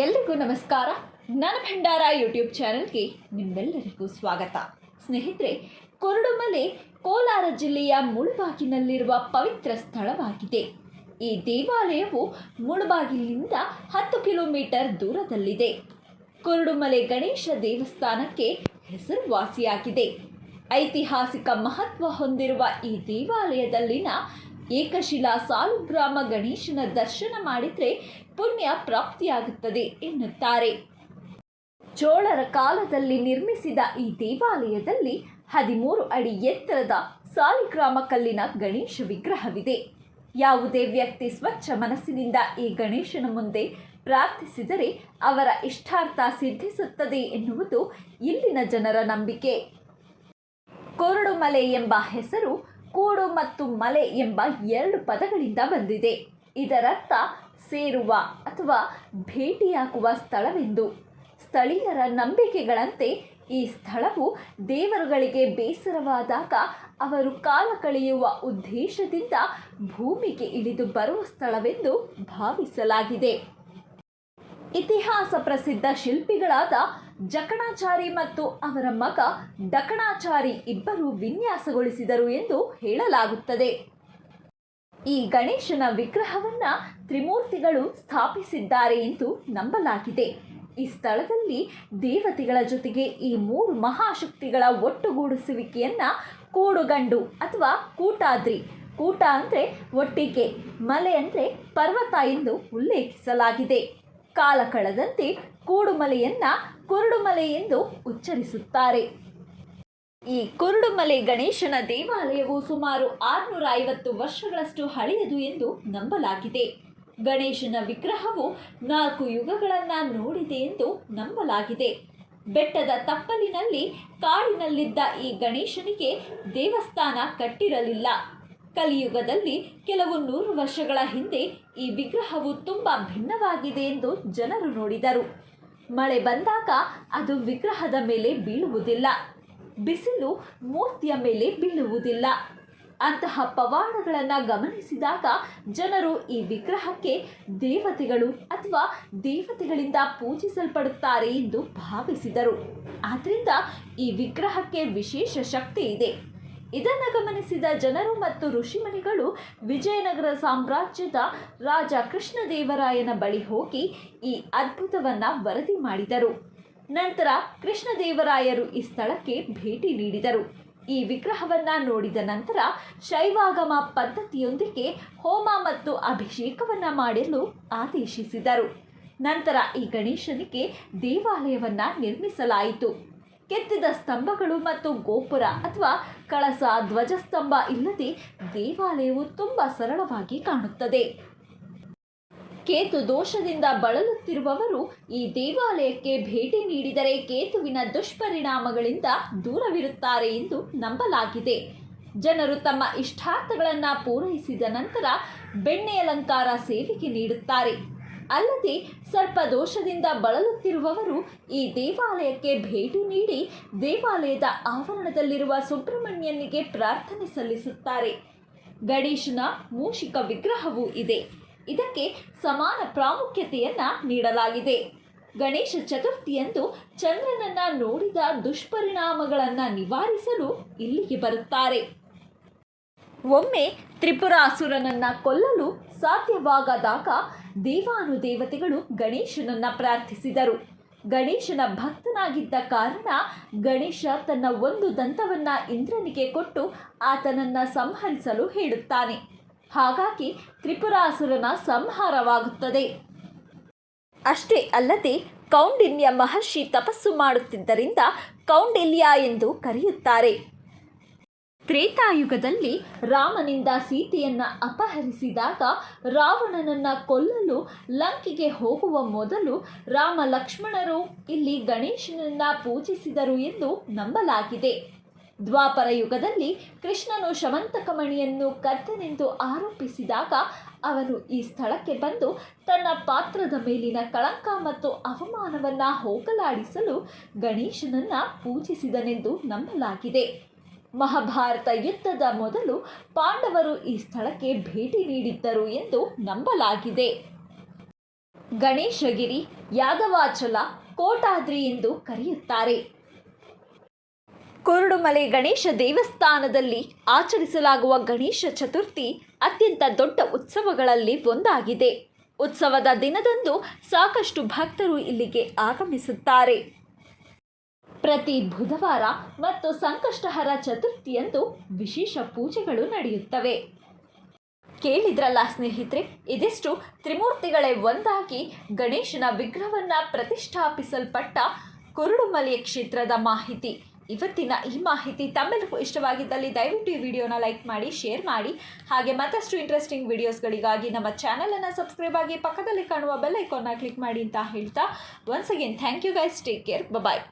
ಎಲ್ರಿಗೂ ನಮಸ್ಕಾರ. ಜ್ಞಾನ ಭಂಡಾರ ಯೂಟ್ಯೂಬ್ ಚಾನೆಲ್ಗೆ ನಿಮ್ಮೆಲ್ಲರಿಗೂ ಸ್ವಾಗತ. ಸ್ನೇಹಿತರೆ ಕೊರಡುಮಲೆ ಕೋಲಾರ ಜಿಲ್ಲೆಯ ಮುಳುಬಾಗಿನಲ್ಲಿರುವ ಪವಿತ್ರ ಸ್ಥಳವಾಗಿದೆ. ಈ ದೇವಾಲಯವು ಮುಳುಬಾಗಿಲಿನಿಂದ ಹತ್ತು ಕಿಲೋಮೀಟರ್ ದೂರದಲ್ಲಿದೆ. ಕೊರಡುಮಲೆ ಗಣೇಶ ದೇವಸ್ಥಾನಕ್ಕೆ ಹೆಸರುವಾಸಿಯಾಗಿದೆ. ಐತಿಹಾಸಿಕ ಮಹತ್ವ ಹೊಂದಿರುವ ಈ ದೇವಾಲಯದಲ್ಲಿನ ಏಕಶಿಲಾ ಸಾಲುಗ್ರಾಮ ಗಣೇಶನ ದರ್ಶನ ಮಾಡಿದರೆ ಪುಣ್ಯ ಪ್ರಾಪ್ತಿಯಾಗುತ್ತದೆ ಎನ್ನುತ್ತಾರೆ. ಚೋಳರ ಕಾಲದಲ್ಲಿ ನಿರ್ಮಿಸಿದ ಈ ದೇವಾಲಯದಲ್ಲಿ ಹದಿಮೂರು ಅಡಿ ಎತ್ತರದ ಸಾಲಿಗ್ರಾಮ ಕಲ್ಲಿನ ಗಣೇಶ ವಿಗ್ರಹವಿದೆ. ಯಾವುದೇ ವ್ಯಕ್ತಿ ಸ್ವಚ್ಛ ಮನಸ್ಸಿನಿಂದ ಈ ಗಣೇಶನ ಮುಂದೆ ಪ್ರಾರ್ಥಿಸಿದರೆ ಅವರ ಇಷ್ಟಾರ್ಥ ಸಿದ್ಧಿಸುತ್ತದೆ ಎನ್ನುವುದು ಇಲ್ಲಿನ ಜನರ ನಂಬಿಕೆ. ಕೊರಡುಮಲೆ ಎಂಬ ಹೆಸರು ಕೂಡು ಮತ್ತು ಮಲೆ ಎಂಬ ಎರಡು ಪದಗಳಿಂದ ಬಂದಿದೆ. ಇದರರ್ಥ ಸೇರುವ ಅಥವಾ ಭೇಟಿಯಾಗುವ ಸ್ಥಳವೆಂದು. ಸ್ಥಳೀಯರ ನಂಬಿಕೆಗಳಂತೆ ಈ ಸ್ಥಳವು ದೇವರುಗಳಿಗೆ ಬೇಸರವಾದಾಗ ಅವರು ಕಾಲ ಕಳೆಯುವ ಉದ್ದೇಶದಿಂದ ಭೂಮಿಗೆ ಇಳಿದು ಬರುವ ಸ್ಥಳವೆಂದು ಭಾವಿಸಲಾಗಿದೆ. ಇತಿಹಾಸ ಪ್ರಸಿದ್ಧ ಶಿಲ್ಪಿಗಳಾದ ಜಕಣಾಚಾರಿ ಮತ್ತು ಅವರ ಮಗ ಡಕಣಾಚಾರಿ ಇಬ್ಬರು ವಿನ್ಯಾಸಗೊಳಿಸಿದರು ಎಂದು ಹೇಳಲಾಗುತ್ತದೆ. ಈ ಗಣೇಶನ ವಿಗ್ರಹವನ್ನ ತ್ರಿಮೂರ್ತಿಗಳು ಸ್ಥಾಪಿಸಿದ್ದಾರೆ ಎಂದು ನಂಬಲಾಗಿದೆ. ಈ ಸ್ಥಳದಲ್ಲಿ ದೇವತೆಗಳ ಜೊತೆಗೆ ಈ ಮೂರು ಮಹಾಶಕ್ತಿಗಳ ಒಟ್ಟುಗೂಡಿಸುವಿಕೆಯನ್ನ ಕೂಡುಗಂಡು ಅಥವಾ ಕೂಟಾದ್ರಿ. ಕೂಟ ಅಂದರೆ ಒಟ್ಟಿಗೆ, ಮಲೆ ಅಂದರೆ ಪರ್ವತ ಎಂದು ಉಲ್ಲೇಖಿಸಲಾಗಿದೆ. ಕಾಲ ಕಳೆದಂತೆ ಕೂಡುಮಲೆಯನ್ನ ಕುರುಡುಮಲೆ ಎಂದು ಉಚ್ಚರಿಸುತ್ತಾರೆ. ಈ ಕುರುಡುಮಲೆ ಗಣೇಶನ ದೇವಾಲಯವು ಸುಮಾರು ಆರುನೂರ ಐವತ್ತು ವರ್ಷಗಳಷ್ಟು ಹಳೆಯದು ಎಂದು ನಂಬಲಾಗಿದೆ. ಗಣೇಶನ ವಿಗ್ರಹವು ನಾಲ್ಕು ಯುಗಗಳನ್ನು ನೋಡಿದೆ ಎಂದು ನಂಬಲಾಗಿದೆ. ಬೆಟ್ಟದ ತಪ್ಪಲಿನಲ್ಲಿ ಕಾಡಿನಲ್ಲಿದ್ದ ಈ ಗಣೇಶನಿಗೆ ದೇವಸ್ಥಾನ ಕಟ್ಟಿರಲಿಲ್ಲ. ಕಲಿಯುಗದಲ್ಲಿ ಕೆಲವು ನೂರು ವರ್ಷಗಳ ಹಿಂದೆ ಈ ವಿಗ್ರಹವು ತುಂಬ ಭಿನ್ನವಾಗಿದೆ ಎಂದು ಜನರು ನೋಡಿದರು. ಮಳೆ ಬಂದಾಗ ಅದು ವಿಗ್ರಹದ ಮೇಲೆ ಬೀಳುವುದಿಲ್ಲ. ಬಿಸಿಲು ಮೂರ್ತಿಯ ಮೇಲೆ ಬೀಳುವುದಿಲ್ಲ. ಅಂತಹ ಪವಾಡಗಳನ್ನು ಗಮನಿಸಿದಾಗ ಜನರು ಈ ವಿಗ್ರಹಕ್ಕೆ ದೇವತೆಗಳು ಅಥವಾ ದೇವತೆಗಳಿಂದ ಪೂಜಿಸಲ್ಪಡುತ್ತಾರೆ ಎಂದು ಭಾವಿಸಿದರು. ಆದ್ದರಿಂದ ಈ ವಿಗ್ರಹಕ್ಕೆ ವಿಶೇಷ ಶಕ್ತಿ ಇದೆ. ಇದನ್ನು ಗಮನಿಸಿದ ಜನರು ಮತ್ತು ಋಷಿಮುನಿಗಳು ವಿಜಯನಗರ ಸಾಮ್ರಾಜ್ಯದ ರಾಜ ಕೃಷ್ಣದೇವರಾಯನ ಬಳಿ ಹೋಗಿ ಈ ಅದ್ಭುತವನ್ನು ವರದಿ ಮಾಡಿದರು. ನಂತರ ಕೃಷ್ಣದೇವರಾಯರು ಈ ಸ್ಥಳಕ್ಕೆ ಭೇಟಿ ನೀಡಿದರು. ಈ ವಿಗ್ರಹವನ್ನು ನೋಡಿದ ನಂತರ ಶೈವಾಗಮ ಪದ್ಧತಿಯೊಂದಿಗೆ ಹೋಮ ಮತ್ತು ಅಭಿಷೇಕವನ್ನು ಮಾಡಲು ಆದೇಶಿಸಿದರು. ನಂತರ ಈ ಗಣೇಶನಿಗೆ ದೇವಾಲಯವನ್ನು ನಿರ್ಮಿಸಲಾಯಿತು. ಕೆತ್ತಿದ ಸ್ತಂಭಗಳು ಮತ್ತು ಗೋಪುರ ಅಥವಾ ಕಳಸ ಧ್ವಜಸ್ತಂಭ ಇಲ್ಲದೆ ದೇವಾಲಯವು ತುಂಬ ಸರಳವಾಗಿ ಕಾಣುತ್ತದೆ. ಕೇತು ದೋಷದಿಂದ ಬಳಲುತ್ತಿರುವವರು ಈ ದೇವಾಲಯಕ್ಕೆ ಭೇಟಿ ನೀಡಿದರೆ ಕೇತುವಿನ ದುಷ್ಪರಿಣಾಮಗಳಿಂದ ದೂರವಿರುತ್ತಾರೆ ಎಂದು ನಂಬಲಾಗಿದೆ. ಜನರು ತಮ್ಮ ಇಷ್ಟಾರ್ಥಗಳನ್ನು ಪೂರೈಸಿದ ನಂತರ ಬೆಣ್ಣೆ ಅಲಂಕಾರ ಸೇವೆಗೆ ನೀಡುತ್ತಾರೆ. ಅಲ್ಲದೆ ಸರ್ಪ ದೋಷದಿಂದ ಬಳಲುತ್ತಿರುವವರು ಈ ದೇವಾಲಯಕ್ಕೆ ಭೇಟಿ ನೀಡಿ ದೇವಾಲಯದ ಆವರಣದಲ್ಲಿರುವ ಸುಬ್ರಹ್ಮಣ್ಯನಿಗೆ ಪ್ರಾರ್ಥನೆ ಸಲ್ಲಿಸುತ್ತಾರೆ. ಗಣೇಶನ ಮೂಷಿಕ ವಿಗ್ರಹವೂ ಇದೆ. ಇದಕ್ಕೆ ಸಮಾನ ಪ್ರಾಮುಖ್ಯತೆಯನ್ನ ನೀಡಲಾಗಿದೆ. ಗಣೇಶ ಚತುರ್ಥಿಯಂದು ಚಂದ್ರನನ್ನ ನೋಡಿದ ದುಷ್ಪರಿಣಾಮಗಳನ್ನು ನಿವಾರಿಸಲು ಇಲ್ಲಿಗೆ ಬರುತ್ತಾರೆ. ಒಮ್ಮೆ ತ್ರಿಪುರಾಸುರನನ್ನ ಕೊಲ್ಲಲು ಸಾಧ್ಯವಾಗದಾಗ ದೇವಾನುದೇವತೆಗಳು ಗಣೇಶನನ್ನ ಪ್ರಾರ್ಥಿಸಿದರು. ಗಣೇಶನ ಭಕ್ತನಾಗಿದ್ದ ಕಾರಣ ಗಣೇಶ ತನ್ನ ಒಂದು ದಂತವನ್ನ ಇಂದ್ರನಿಗೆ ಕೊಟ್ಟು ಆತನನ್ನ ಸಂಹರಿಸಲು ಹೇಳುತ್ತಾನೆ. ಹಾಗಾಗಿ ತ್ರಿಪುರಾಸುರನ ಸಂಹಾರವಾಗುತ್ತದೆ. ಅಷ್ಟೇ ಅಲ್ಲದೆ ಕೌಂಡಿನ್ಯ ಮಹರ್ಷಿ ತಪಸ್ಸು ಮಾಡುತ್ತಿದ್ದರಿಂದ ಕೌಂಡಿಲ್ಯ ಎಂದು ಕರೆಯುತ್ತಾರೆ. ತ್ರೇತಾಯುಗದಲ್ಲಿ ರಾಮನಿಂದ ಸೀತೆಯನ್ನ ಅಪಹರಿಸಿದಾಗ ರಾವಣನನ್ನ ಕೊಲ್ಲಲು ಲಂಕೆಗೆ ಹೋಗುವ ಮೊದಲು ರಾಮ ಲಕ್ಷ್ಮಣರು ಇಲ್ಲಿ ಗಣೇಶನನ್ನ ಪೂಜಿಸಿದರು ಎಂದು ನಂಬಲಾಗಿದೆ. ದ್ವಾಪರ ಯುಗದಲ್ಲಿ ಕೃಷ್ಣನು ಶಮಂತಕಮಣಿಯನ್ನು ಕದ್ದನೆಂದು ಆರೋಪಿಸಿದಾಗ ಅವನು ಈ ಸ್ಥಳಕ್ಕೆ ಬಂದು ತನ್ನ ಪಾತ್ರದ ಮೇಲಿನ ಕಳಂಕ ಮತ್ತು ಅವಮಾನವನ್ನು ಹೋಗಲಾಡಿಸಲು ಗಣೇಶನನ್ನು ಪೂಜಿಸಿದನೆಂದು ನಂಬಲಾಗಿದೆ. ಮಹಾಭಾರತ ಯುದ್ಧದ ಮೊದಲು ಪಾಂಡವರು ಈ ಸ್ಥಳಕ್ಕೆ ಭೇಟಿ ನೀಡಿದ್ದರು ಎಂದು ನಂಬಲಾಗಿದೆ. ಗಣೇಶಗಿರಿ, ಯಾದವಾಚಲ, ಕೋಟಾದ್ರಿ ಎಂದು ಕರೆಯುತ್ತಾರೆ. ಕುರುಡುಮಲೆ ಗಣೇಶ ದೇವಸ್ಥಾನದಲ್ಲಿ ಆಚರಿಸಲಾಗುವ ಗಣೇಶ ಚತುರ್ಥಿ ಅತ್ಯಂತ ದೊಡ್ಡ ಉತ್ಸವಗಳಲ್ಲಿ ಒಂದಾಗಿದೆ. ಉತ್ಸವದ ದಿನದಂದು ಸಾಕಷ್ಟು ಭಕ್ತರು ಇಲ್ಲಿಗೆ ಆಗಮಿಸುತ್ತಾರೆ. ಪ್ರತಿ ಬುಧವಾರ ಮತ್ತು ಸಂಕಷ್ಟಹರ ಚತುರ್ಥಿಯಂದು ವಿಶೇಷ ಪೂಜೆಗಳು ನಡೆಯುತ್ತವೆ. ಕೇಳಿದ್ರಲ್ಲ ಸ್ನೇಹಿತರೆ, ಇದಿಷ್ಟು ತ್ರಿಮೂರ್ತಿಗಳೇ ಒಂದಾಗಿ ಗಣೇಶನ ವಿಗ್ರಹವನ್ನು ಪ್ರತಿಷ್ಠಾಪಿಸಲ್ಪಟ್ಟ ಕುರುಡುಮಲೆಯ ಕ್ಷೇತ್ರದ ಮಾಹಿತಿ. ಇವತ್ತಿನ ಈ ಮಾಹಿತಿ ತಮ್ಮೆಲ್ಲರಿಗೂ ಇಷ್ಟವಾಗಿದ್ದಲ್ಲಿ ದಯವಿಟ್ಟು ಈ ವಿಡಿಯೋನ ಲೈಕ್ ಮಾಡಿ, ಶೇರ್ ಮಾಡಿ. ಹಾಗೆ ಮತ್ತಷ್ಟು ಇಂಟ್ರೆಸ್ಟಿಂಗ್ ವಿಡಿಯೋಸ್ಗಳಿಗಾಗಿ ನಮ್ಮ ಚಾನಲನ್ನು ಸಬ್ಸ್ಕ್ರೈಬ್ ಆಗಿ ಪಕ್ಕದಲ್ಲಿ ಕಾಣುವ ಬೆಲ್ ಐಕಾನ್ನ ಕ್ಲಿಕ್ ಮಾಡಿ ಅಂತ ಹೇಳ್ತಾ once again thank you guys take care bye